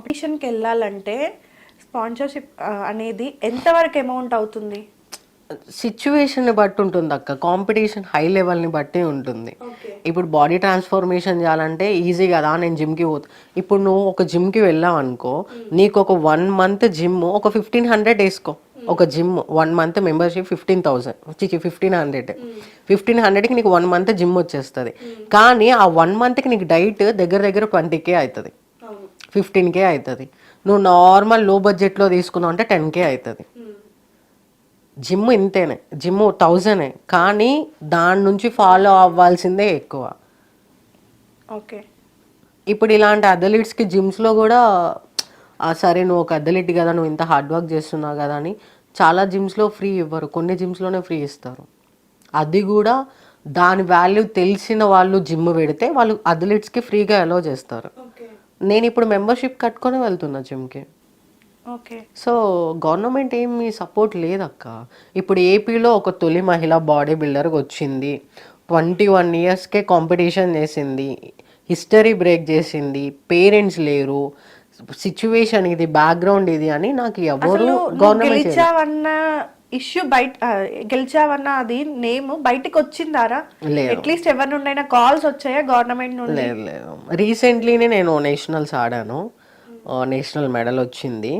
కాంపిటీషన్కి వెళ్ళాలంటే స్పాన్సర్షిప్ అనేది ఎంతవరకు అమౌంట్ అవుతుంది? సిచ్యువేషన్ బట్టి ఉంటుంది అక్క. కాంపిటీషన్ హై లెవెల్ని బట్టి ఉంటుంది. ఇప్పుడు బాడీ ట్రాన్స్ఫర్మేషన్ చేయాలంటే ఈజీ కదా నేను జిమ్కి పోతా. ఇప్పుడు నువ్వు ఒక జిమ్కి వెళ్ళావు అనుకో నీకు ఒక వన్ మంత్ జిమ్ ఒక ఫిఫ్టీన్ హండ్రెడ్ వేసుకో. ఒక gym one month membership fifteen thousand fifteen hundred. Fifteen హండ్రెడ్కి నీకు వన్ మంత్ జిమ్ వచ్చేస్తుంది. కానీ ఆ వన్ మంత్కి నీకు డైట్ దగ్గర దగ్గర ట్వంటీ కే అవుతుంది ఫిఫ్టీన్ కే అవుతుంది నువ్వు నార్మల్లో బడ్జెట్లో తీసుకున్నావు అంటే టెన్ కే అవుతుంది జిమ్ ఇంతేనే. జిమ్ థౌజండే. కానీ దాని నుంచి ఫాలో అవ్వాల్సిందే ఎక్కువ. ఓకే. ఇప్పుడు ఇలాంటి అథలీట్స్కి జిమ్స్లో కూడా "ఆ, సరే నువ్వు ఒక అథలీట్ కదా నువ్వు ఇంత హార్డ్ వర్క్ చేస్తున్నావు కదా అని చాలా జిమ్స్లో ఫ్రీ ఇవ్వరు. కొన్ని జిమ్స్లోనే ఫ్రీ ఇస్తారు. అది కూడా దాని వాల్యూ తెలిసిన వాళ్ళు జిమ్ పెడితే వాళ్ళు అథలీట్స్కి ఫ్రీగా అలో చేస్తారు. నేను ఇప్పుడు మెంబర్షిప్ కట్టుకొని వెళ్తున్నా జిమ్కి. ఓకే. సో గవర్నమెంట్ ఏమి సపోర్ట్ లేదక్క. ఇప్పుడు ఏపీలో ఒక తొలి మహిళ బాడీ బిల్డర్కి వచ్చింది. ట్వంటీ వన్ ఇయర్స్కే కాంపిటీషన్ చేసింది. హిస్టరీ బ్రేక్ చేసింది. పేరెంట్స్ లేరు. సిచ్యువేషన్ ఇది బ్యాక్గ్రౌండ్ ఇది అని నాకు ఎవరు గవర్నమెంట్ ఇష్యూ బయట గెలిచావన్న అది నేమ్ బయటకు వచ్చిందారా. అట్లీస్ట్ ఎవరి నుండైనా కాల్స్ వచ్చాయా గవర్నమెంట్ నుండి? లేదు రీసెంట్లీనే నేను నేషనల్స్ ఆడాను. నేషనల్ మెడల్ వచ్చింది.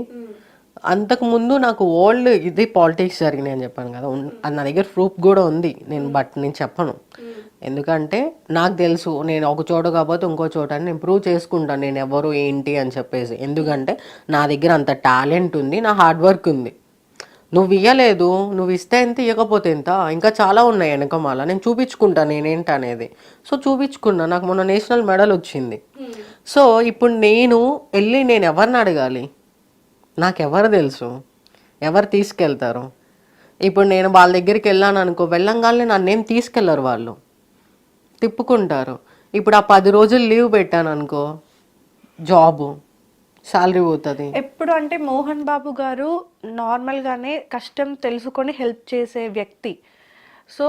అంతకు ముందు నాకు ఓల్డ్ ఇది పాలిటిక్స్ జరిగినాయి అని చెప్పాను కదా. నా దగ్గర ప్రూఫ్ కూడా ఉంది. నేను బట్ నేను చెప్పను. ఎందుకంటే నాకు తెలుసు నేను ఒక చోట కాకపోతే ఇంకో చోట అని నేను ప్రూవ్ చేసుకుంటాను. నేను ఎవరు ఏంటి అని చెప్పేసి. ఎందుకంటే నా దగ్గర అంత టాలెంట్ ఉంది నా హార్డ్ వర్క్ ఉంది. నువ్వు ఇయ్యలేదు నువ్వు ఇస్తే ఎంత ఇవ్వకపోతే ఎంత? ఇంకా చాలా ఉన్నాయి వెనకమాల. నేను చూపించుకుంటాను నేనేంటి అనేది సో చూపించుకున్నా. నాకు మొన్న నేషనల్ మెడల్ వచ్చింది. సో ఇప్పుడు నేను వెళ్ళి నేను ఎవరిని అడగాలి? నాకెవరు తెలుసు? ఎవరు తీసుకెళ్తారు? ఇప్పుడు నేను వాళ్ళ దగ్గరికి వెళ్ళాను అనుకో వెళ్ళంగానే నన్నేం తీసుకెళ్ళరు వాళ్ళు? తిప్పుకుంటారు. ఇప్పుడు ఆ పది రోజులు లీవ్ పెట్టాను అనుకో జాబు. శాలరీ పోతుంది. ఎప్పుడు అంటే మోహన్ బాబు గారు నార్మల్ గానే కష్టం తెలుసుకొని హెల్ప్ చేసే వ్యక్తి. సో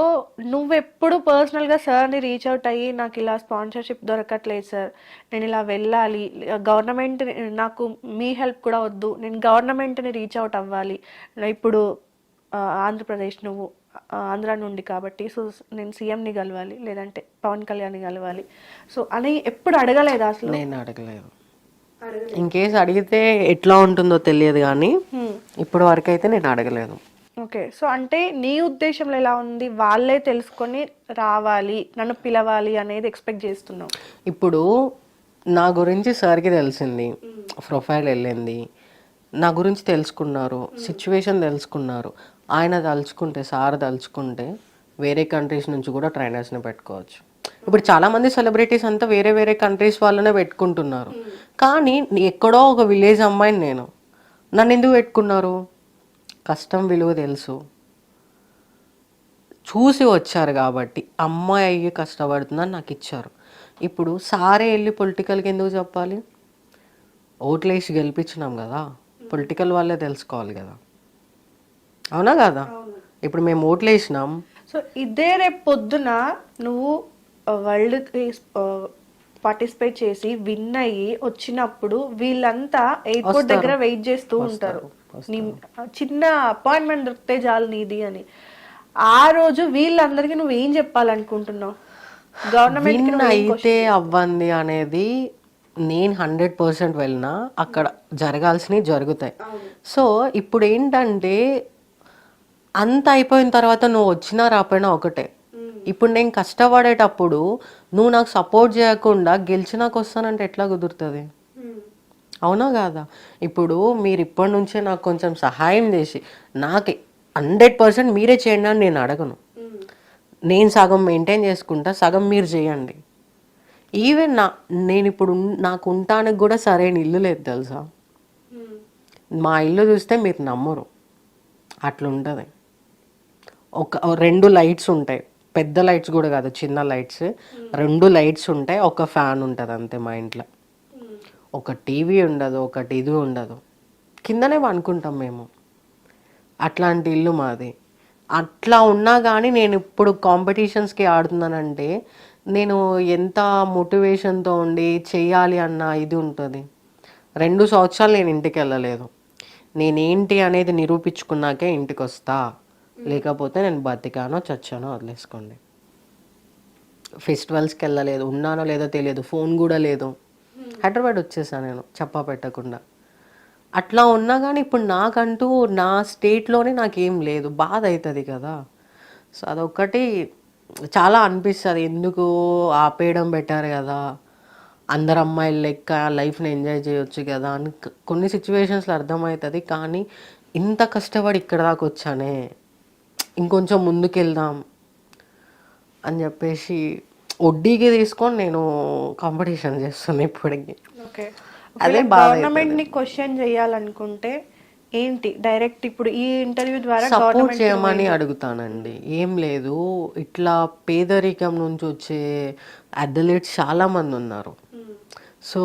నువ్వెప్పుడు పర్సనల్గా సార్ని రీచ్ అవుట్ అయ్యి నాకు ఇలా స్పాన్సర్షిప్ దొరకట్లేదు సార్ నేను ఇలా వెళ్ళాలి. గవర్నమెంట్ నాకు మీ హెల్ప్ కూడా వద్దు. నేను గవర్నమెంట్ని రీచ్ అవుట్ అవ్వాలి. ఇప్పుడు ఆంధ్రప్రదేశ్ నువ్వు ఆంధ్ర నుండి కాబట్టి సో నేను సీఎం ని కలవాలి. లేదంటే పవన్ కళ్యాణ్ని కలవాలి. సో అని ఎప్పుడు అడగలేదా అసలు? నేను అడగలేదు. ఇన్ కేసు అడిగితే ఎట్లా ఉంటుందో తెలియదు కానీ హ్మ్. ఇప్పటి వరకు అయితే నేను అడగలేదు. ఓకే సో అంటే నీ ఉద్దేశంలో ఎలా ఉంది? వాళ్ళే తెలుసుకొని రావాలి నన్ను పిలవాలి అనేది ఎక్స్పెక్ట్ చేస్తున్నావు. ఇప్పుడు నా గురించి సార్కి తెలిసింది ప్రొఫైల్ వెళ్ళింది. నా గురించి తెలుసుకున్నారు సిచ్యువేషన్ తెలుసుకున్నారు. ఆయన తలుచుకుంటే సార్ తలుచుకుంటే వేరే కంట్రీస్ నుంచి కూడా ట్రైనర్స్ని పెట్టుకోవచ్చు. ఇప్పుడు చాలా మంది సెలబ్రిటీస్ అంతా వేరే వేరే కంట్రీస్ వాళ్ళనే పెట్టుకుంటున్నారు. కానీ ఎక్కడో ఒక విలేజ్ అమ్మాయిని నేను. నన్ను ఎందుకు పెట్టుకున్నారు? కష్టం విలువ తెలుసు. చూసి వచ్చారు కాబట్టి అమ్మాయి అయ్యి కష్టపడుతుందని నాకు ఇచ్చారు. ఇప్పుడు సారే వెళ్ళి పొలిటికల్కి ఎందుకు చెప్పాలి? ఓట్లేసి గెలిపించినాం కదా. పొలిటికల్ వాళ్ళే తెలుసుకోవాలి కదా. అవునా కదా? ఇప్పుడు మేము ఓట్లేసినాం సో ఇదే రేపు పొద్దున నువ్వు వరల్డ్ పార్టిసిపేట్ చేసి విన్ అయ్యి వచ్చినప్పుడు వీళ్ళంతా ఎయిర్పోర్ట్ దగ్గర వెయిట్ చేస్తూ ఉంటారు. చిన్న అపాయింట్మెంట్ దొరికితే చాలు నీది అని. ఆ రోజు వీళ్ళందరికీ నువ్వు ఏం చెప్పాలనుకుంటున్నావు? గవర్నమెంట్ అయితే అవ్వంది అనేది నేను హండ్రెడ్ పర్సెంట్ వెళ్ళినా అక్కడ జరగాల్సినవి జరుగుతాయి. సో ఇప్పుడు ఏంటంటే అంత అయిపోయిన తర్వాత నువ్వు వచ్చినా రాపోయినా ఒకటే. ఇప్పుడు నేను కష్టపడేటప్పుడు నువ్వు నాకు సపోర్ట్ చేయకుండా గెలిచినాక వస్తానంటే ఎట్లా కుదురుతుంది? అవునా కాదా? ఇప్పుడు మీరు ఇప్పటి నుంచే నాకు కొంచెం సహాయం చేసి నాకు హండ్రెడ్ పర్సెంట్ మీరే చేయండి అని నేను అడగను. నేను సగం మెయింటైన్ చేసుకుంటా సగం మీరు చేయండి. ఈవెన్ నా నేను ఇప్పుడు నాకు ఉండటానికి కూడా సరైన ఇల్లు లేదు తెలుసా? మా ఇల్లు చూస్తే మీరు నమ్మరు. అట్లుంటుంది. ఒక రెండు లైట్స్ ఉంటాయి. పెద్ద లైట్స్ కూడా కాదు చిన్న లైట్స్. రెండు లైట్స్ ఉంటాయి ఒక ఫ్యాన్ ఉంటుంది అంతే మా ఇంట్లో. ఒక టీవీ ఉండదు ఒకటి ఇది ఉండదు. కిందనే అనుకుంటాం మేము. అట్లాంటి ఇల్లు మాది. అట్లా ఉన్నా కానీ నేను ఇప్పుడు కాంపిటీషన్స్కి ఆడుతున్నానంటే నేను ఎంత మోటివేషన్తో ఉండి చేయాలి అన్న ఇది ఉంటుంది. రెండు సంవత్సరాలు నేను ఇంటికి వెళ్ళలేదు. నేనేంటి అనేది నిరూపించుకున్నాకే ఇంటికి వస్తా లేకపోతే నేను బతికానో చచ్చానో వదిలేసుకోండి. ఫెస్టివల్స్కి వెళ్ళలేదు ఉన్నానో లేదో తెలియదు ఫోన్ కూడా లేదు. హైదరాబాద్ వచ్చేసాను నేను చెప్పా పెట్టకుండా. అట్లా ఉన్నా కానీ ఇప్పుడు నాకంటూ నా స్టేట్లోనే నాకేం లేదు బాధ అవుతుంది కదా. సో అదొక్కటి చాలా అనిపిస్తుంది ఎందుకు ఆపేయడం బెటర్ కదా. అందరు అమ్మాయిలు లెక్క లైఫ్ని ఎంజాయ్ చేయొచ్చు కదా అని కొన్ని సిచ్యువేషన్స్లో అర్థమవుతుంది కానీ ఇంత కష్టపడి ఇక్కడ దాకా వచ్చానే. ఇంకొంచెం ముందుకెళ్దాం అని చెప్పేసి వడ్డీకి తీసుకొని నేను కాంపిటీషన్ చేస్తున్నా ఇప్పటికి. ఓకే. అదే గవర్నమెంట్ని క్వశ్చన్ చేయాలనుకుంటే ఏంటి? డైరెక్ట్ ఇప్పుడు ఈ ఇంటర్వ్యూ ద్వారా సపోర్ట్ చేయమని అడుగుతానండి. ఏం లేదు. ఇట్లా పేదరికం నుంచి వచ్చే అథ్లెట్స్ చాలా మంది ఉన్నారు. సో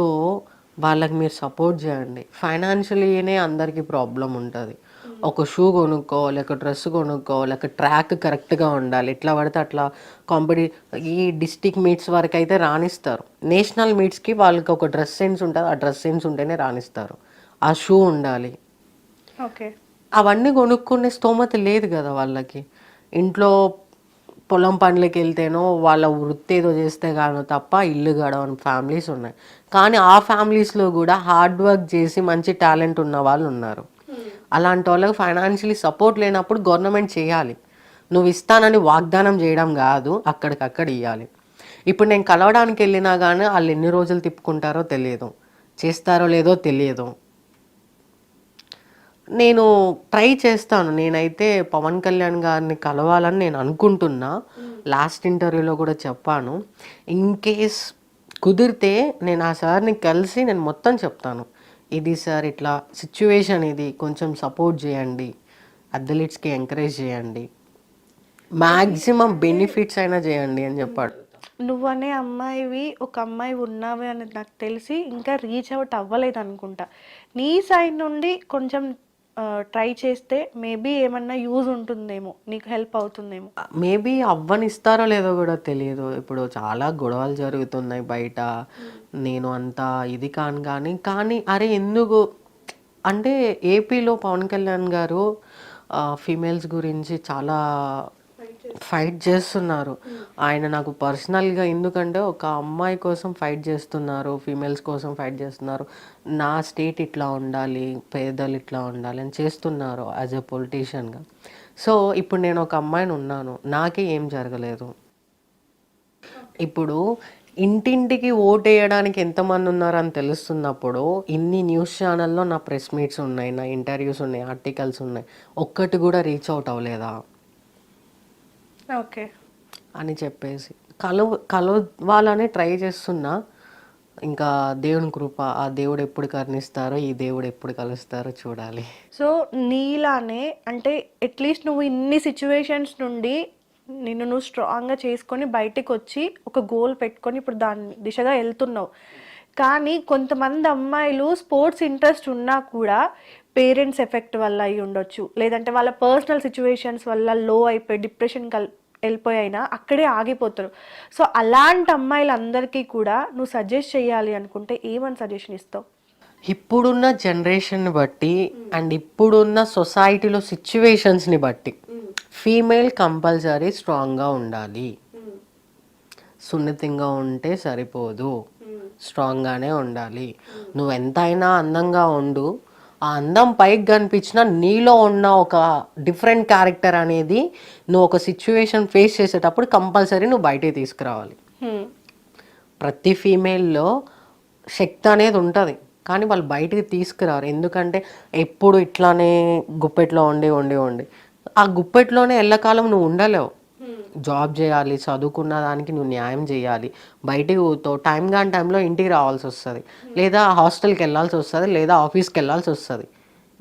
వాళ్ళకి మీరు సపోర్ట్ చేయండి. ఫైనాన్షియలీనే అందరికీ ప్రాబ్లం ఉంటుంది. ఒక షూ కొనుక్కోవాలి ఒక డ్రెస్ కొనుక్కోవాలి ఒక ట్రాక్ కరెక్ట్గా ఉండాలి. ఎట్లా పడితే అట్లా కాంపిటీ ఈ డిస్టిక్ మీట్స్ వరకు అయితే రాణిస్తారు నేషనల్ మీట్స్కి వాళ్ళకి ఒక డ్రెస్ సెన్స్ ఉంటుంది. ఆ డ్రెస్ సెన్స్ ఉంటేనే రాణిస్తారు. ఆ షూ ఉండాలి. ఓకే. అవన్నీ కొనుక్కునే స్తోమత లేదు కదా వాళ్ళకి. ఇంట్లో పొలం పనులకి వెళ్తేనో వాళ్ళ వృత్తి ఏదో చేస్తే గానో తప్ప ఇల్లు గడవని ఫ్యామిలీస్ ఉన్నాయి. కానీ ఆ ఫ్యామిలీస్లో కూడా హార్డ్ వర్క్ చేసి మంచి టాలెంట్ ఉన్న వాళ్ళు ఉన్నారు. అలాంటి వాళ్ళకి ఫైనాన్షియలీ సపోర్ట్ లేనప్పుడు గవర్నమెంట్ చేయాలి. నువ్వు ఇస్తానని వాగ్దానం చేయడం కాదు అక్కడికక్కడ ఇవ్వాలి ఇప్పుడు నేను కలవడానికి వెళ్ళినా కానీ వాళ్ళు ఎన్ని రోజులు తిప్పుకుంటారో తెలియదు. చేస్తారో లేదో తెలియదు. నేను ట్రై చేస్తాను. నేనైతే పవన్ కళ్యాణ్ గారిని కలవాలని నేను అనుకుంటున్నా. లాస్ట్ ఇంటర్వ్యూలో కూడా చెప్పాను. ఇన్ కేస్ కుదిరితే నేను ఆ సార్ని కలిసి నేను మొత్తం చెప్తాను. ఇది సార్ ఇట్లా సిచ్యువేషన్ ఇది కొంచెం సపోర్ట్ చేయండి. అథ్లెట్స్కి ఎంకరేజ్ చేయండి. మ్యాక్సిమం బెనిఫిట్స్ అయినా చేయండి అని చెప్పాడు. నువ్వనే అమ్మాయివి ఒక అమ్మాయి ఉన్నావి అనేది నాకు తెలిసి ఇంకా రీచ్ అవుట్ అవ్వలేదు అనుకుంటా. నీ సైడ్ నుండి కొంచెం ట్రై చేస్తే మేబీ ఏమన్నా యూజ్ ఉంటుందేమో నీకు హెల్ప్ అవుతుందేమో. మేబీ అవ్వనిస్తారో లేదో కూడా తెలియదు. ఇప్పుడు చాలా గొడవలు జరుగుతున్నాయి బయట. నేను అంత ఇది కాను కానీ కానీ అరే ఎందుకు? అంటే ఏపీలో పవన్ కళ్యాణ్ గారు ఫీమేల్స్ గురించి చాలా ఫైట్ చేస్తున్నారు. ఆయన నాకు పర్సనల్గా ఎందుకంటే ఒక అమ్మాయి కోసం ఫైట్ చేస్తున్నారు ఫీమేల్స్ కోసం ఫైట్ చేస్తున్నారు. నా స్టేట్ ఇట్లా ఉండాలి పేదలు ఇట్లా ఉండాలి అని చేస్తున్నారు యాజ్ ఎ పొలిటీషియన్గా సో ఇప్పుడు నేను ఒక అమ్మాయిని ఉన్నాను. నాకే ఏం జరగలేదు. ఇప్పుడు ఇంటింటికి ఓట్ వేయడానికి ఎంతమంది ఉన్నారని తెలుస్తున్నప్పుడు ఇన్ని న్యూస్ ఛానల్లో నా ప్రెస్ మీట్స్ ఉన్నాయి నా ఇంటర్వ్యూస్ ఉన్నాయి ఆర్టికల్స్ ఉన్నాయి. ఒక్కటి కూడా రీచ్ అవుట్ అవ్వలేదా? ఓకే. అని చెప్పేసి. కలవ కలవాలనే ట్రై చేస్తున్నా. ఇంకా దేవుని కృప ఆ దేవుడు ఎప్పుడు కరుణిస్తారో ఈ దేవుడు ఎప్పుడు కలుస్తారో చూడాలి. సో నీలానే అంటే అట్లీస్ట్ నువ్వు ఇన్ని సిచ్యువేషన్స్ నుండి నిన్ను నువ్వు స్ట్రాంగ్గా చేసుకొని బయటికి వచ్చి ఒక గోల్ పెట్టుకొని ఇప్పుడు దాని దిశగా వెళ్తున్నావు. కానీ కొంతమంది అమ్మాయిలు స్పోర్ట్స్ ఇంట్రెస్ట్ ఉన్నా కూడా పేరెంట్స్ ఎఫెక్ట్ వల్ల అయి ఉండొచ్చు. లేదంటే వాళ్ళ పర్సనల్ సిచ్యువేషన్స్ వల్ల లో అయిపోయి డిప్రెషన్ కల్ వెళ్ళిపోయి అయినా అక్కడే ఆగిపోతారు. సో అలాంటి అమ్మాయిలందరికీ కూడా నువ్వు సజెస్ట్ చేయాలి అనుకుంటే ఏమని సజెషన్ ఇస్తావు? ఇప్పుడున్న జనరేషన్ని బట్టి అండ్ ఇప్పుడున్న సొసైటీలో సిచ్యువేషన్స్ని బట్టి ఫీమేల్ కంపల్సరీ స్ట్రాంగ్గా ఉండాలి. సున్నితంగా ఉంటే సరిపోదు. స్ట్రాంగ్గానే ఉండాలి. నువ్వు ఎంతైనా అందంగా ఉండు. ఆ అందం పైకి కనిపించిన నీలో ఉన్న ఒక డిఫరెంట్ క్యారెక్టర్ అనేది నువ్వు ఒక సిచ్యువేషన్ ఫేస్ చేసేటప్పుడు కంపల్సరీ నువ్వు బయటికి తీసుకురావాలి. ప్రతి ఫీమేల్లో శక్తి అనేది ఉంటుంది. కానీ వాళ్ళు బయటికి తీసుకురారు. ఎందుకంటే ఎప్పుడు ఇట్లానే గుప్పెట్లో ఉండి ఉండి ఉండి. ఆ గుప్పెట్లోనే ఎల్లకాలం నువ్వు ఉండలేవు. జాబ్ చేయాలి చదువుకున్న దానికి నువ్వు న్యాయం చేయాలి. బయటికి పోతావు టైం కాని టైంలో ఇంటికి రావాల్సి వస్తుంది. లేదా హాస్టల్కి వెళ్ళాల్సి వస్తుంది లేదా ఆఫీస్కి వెళ్ళాల్సి వస్తుంది.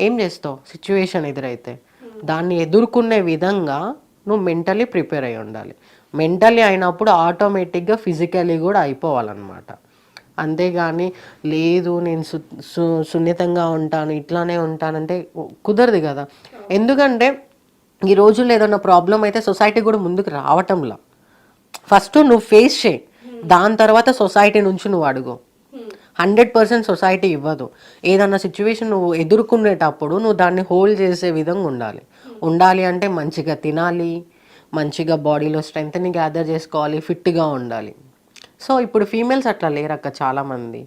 ఏం చేస్తావు? సిచ్యువేషన్ ఎదురైతే. దాన్ని ఎదుర్కొనే విధంగా నువ్వు మెంటలీ ప్రిపేర్ అయి ఉండాలి. మెంటలీ అయినప్పుడు ఆటోమేటిక్గా ఫిజికలీ కూడా అయిపోవాలన్నమాట. అంతేగాని లేదు నేను సు సు- సున్నితంగా ఉంటాను ఇట్లానే ఉంటానంటే కుదరదు కదా. ఎందుకంటే ఈ రోజుల్లో ఏదైనా ప్రాబ్లం అయితే సొసైటీ కూడా ముందుకు రావటంలా. ఫస్ట్ నువ్వు ఫేస్ చేయి. దాని తర్వాత సొసైటీ నుంచి నువ్వు అడుగు. హండ్రెడ్ పర్సెంట్ సొసైటీ ఇవ్వదు. ఏదన్నా సిచ్యువేషన్ నువ్వు ఎదుర్కొనేటప్పుడు నువ్వు దాన్ని హోల్డ్ చేసే విధంగా ఉండాలి. ఉండాలి అంటే మంచిగా తినాలి మంచిగా బాడీలో స్ట్రెంగ్త్ని గ్యాదర్ చేసుకోవాలి ఫిట్గా ఉండాలి. సో ఇప్పుడు ఫీమేల్స్ అట్లా లేరక్క చాలామంది.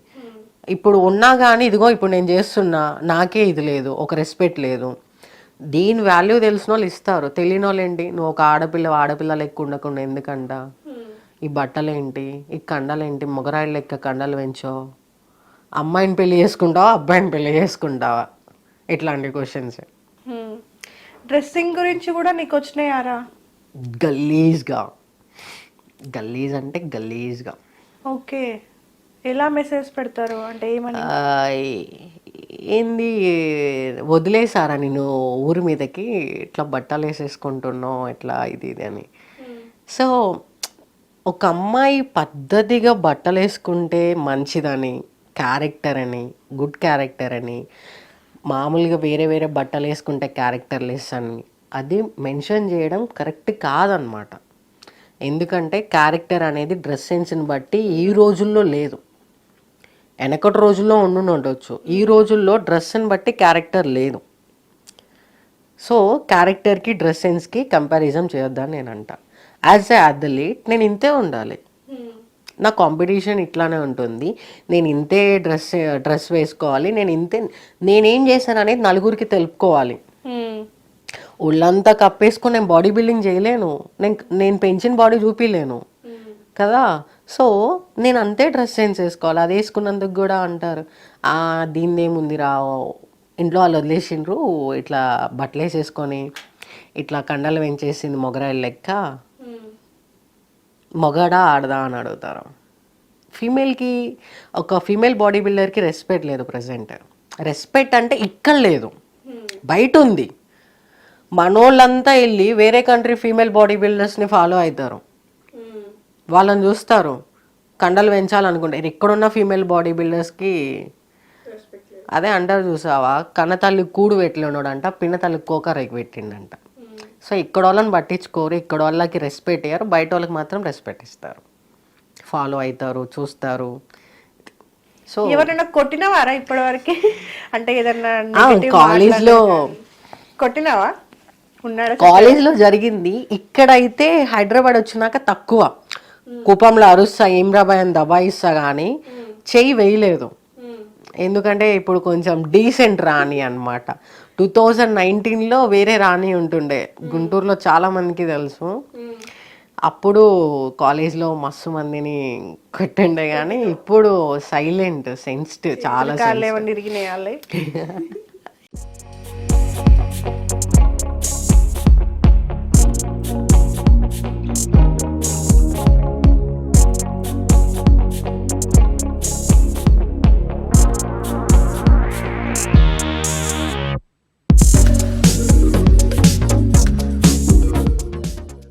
ఇప్పుడు ఉన్నా కానీ ఇదిగో ఇప్పుడు నేను చేస్తున్నా నాకే ఇది లేదు ఒక రెస్పెక్ట్ లేదు. దీని వాల్యూ తెలిసిన వాళ్ళు ఇస్తారు. తెలియని వాళ్ళు ఏంటి? నువ్వు ఒక ఆడపిల్ల ఆడపిల్ల లెక్క ఉండకుండా ఎందుకంట? ఈ బట్టలేంటి? ఈ కండలేంటి? మొగరాయిల లెక్క కండలు పెంచో అమ్మాయిని పెళ్ళి చేసుకుంటావా? అబ్బాయిని పెళ్ళి చేసుకుంటావా? ఇట్లాంటి క్వశ్చన్స్ డ్రెస్సింగ్ గురించి కూడా నీకు వచ్చినాయారా? గలీజ్గా. గలీజ్ అంటే గలీజ్గా. ఓకే. ఎలా మెసేజ్ పెడతారు? అంటే ఏమని? ఏంది వదిలేసారా నేను ఊరి మీదకి? ఇట్లా బట్టలు వేసేసుకుంటున్నావు ఇట్లా ఇది ఇది అని. సో ఒక అమ్మాయి పద్ధతిగా బట్టలు వేసుకుంటే మంచిదని క్యారెక్టర్ అని గుడ్ క్యారెక్టర్ అని మామూలుగా వేరే వేరే బట్టలు వేసుకుంటే క్యారెక్టర్ లెస్ అని అది మెన్షన్ చేయడం కరెక్ట్ కాదనమాట. ఎందుకంటే క్యారెక్టర్ అనేది డ్రెస్ సెన్స్ని బట్టి ఈ రోజుల్లో లేదు. వెనకటి రోజుల్లో ఉండి ఉండొచ్చు. ఈ రోజుల్లో డ్రెస్ని బట్టి క్యారెక్టర్ లేదు. సో క్యారెక్టర్కి డ్రెస్ సెన్స్కి కంపారిజన్ చేయొద్దని నేను అంట. యాజ్ ఎ అథ్లీట్ నేను ఇంతే ఉండాలి. నా కాంపిటీషన్ ఇట్లానే ఉంటుంది. నేను ఇంతే డ్రెస్ డ్రెస్ వేసుకోవాలి. నేను ఇంతే నేనేం చేశాను అనేది నలుగురికి తెలుపుకోవాలి. మ్మ్. ఒళ్ళంతా కప్పేసుకొని నేను బాడీ బిల్డింగ్ చేయలేను. నేను నేను పెంచిన బాడీ చూపించలేను కదా? సో నేను అంతే డ్రెస్ సెన్స్ వేసుకోవాలి అది వేసుకున్నందుకు కూడా అంటారు. "ఆ, దీన్ని ఏముంది రా ఇంట్లో వాళ్ళు వదిలేసిండ్రు ఇట్లా బట్టలు వేసేసుకొని ఇట్లా కండలు పెంచేసింది మొగరాయిల లెక్క. మొగడా ఆడదా అని అడుగుతారు. ఫీమేల్కి ఒక ఫీమేల్ బాడీ బిల్డర్కి రెస్పెక్ట్ లేదు ప్రజెంట్. రెస్పెక్ట్ అంటే ఇక్కడ లేదు. బయట ఉంది మనోళ్ళంతా వెళ్ళి వేరే కంట్రీ ఫీమేల్ బాడీ బిల్డర్స్ని ఫాలో అవుతారు వాళ్ళని చూస్తారు. కండలు పెంచాలనుకుంటారు ఇక్కడున్న ఫీమేల్ బాడీ బిల్డర్స్కి అదే అంటారు చూసావా? కన్నతల్లి కూడు పెట్టలేనోడంట పిన్న తల్లి కోకరైకి పెట్టిండంట. సో ఇక్కడ వాళ్ళని పట్టించుకోరు. ఇక్కడ వాళ్ళకి రెస్పెక్ట్ ఇయ్యరు. బయట వాళ్ళకి మాత్రం రెస్పెక్ట్ ఇస్తారు. ఫాలో అవుతారు చూస్తారు. సో ఎవరైనా కొట్టినవారా ఇప్పటి వరకు అంటే ఏదన్నా కాలేజ్లో కొట్టినావా? ఉన్నాడా కాలేజ్లో జరిగింది. ఇక్కడైతే హైదరాబాద్ వచ్చినాక తక్కువ. కుప్పంలో అరుస్తా ఏమ్రాబాయ్ అని దబాయిస్తా కానీ చెయ్యి వేయలేదు. ఎందుకంటే ఇప్పుడు కొంచెం డీసెంట్ రాణి అన్నమాట. టూ థౌజండ్ నైన్టీన్లో వేరే రాణి ఉంటుండే. గుంటూరులో చాలా మందికి తెలుసు. అప్పుడు కాలేజ్లో మస్తు మందిని కొట్టిండే కానీ ఇప్పుడు సైలెంట్ సెన్సిటివ్ చాలా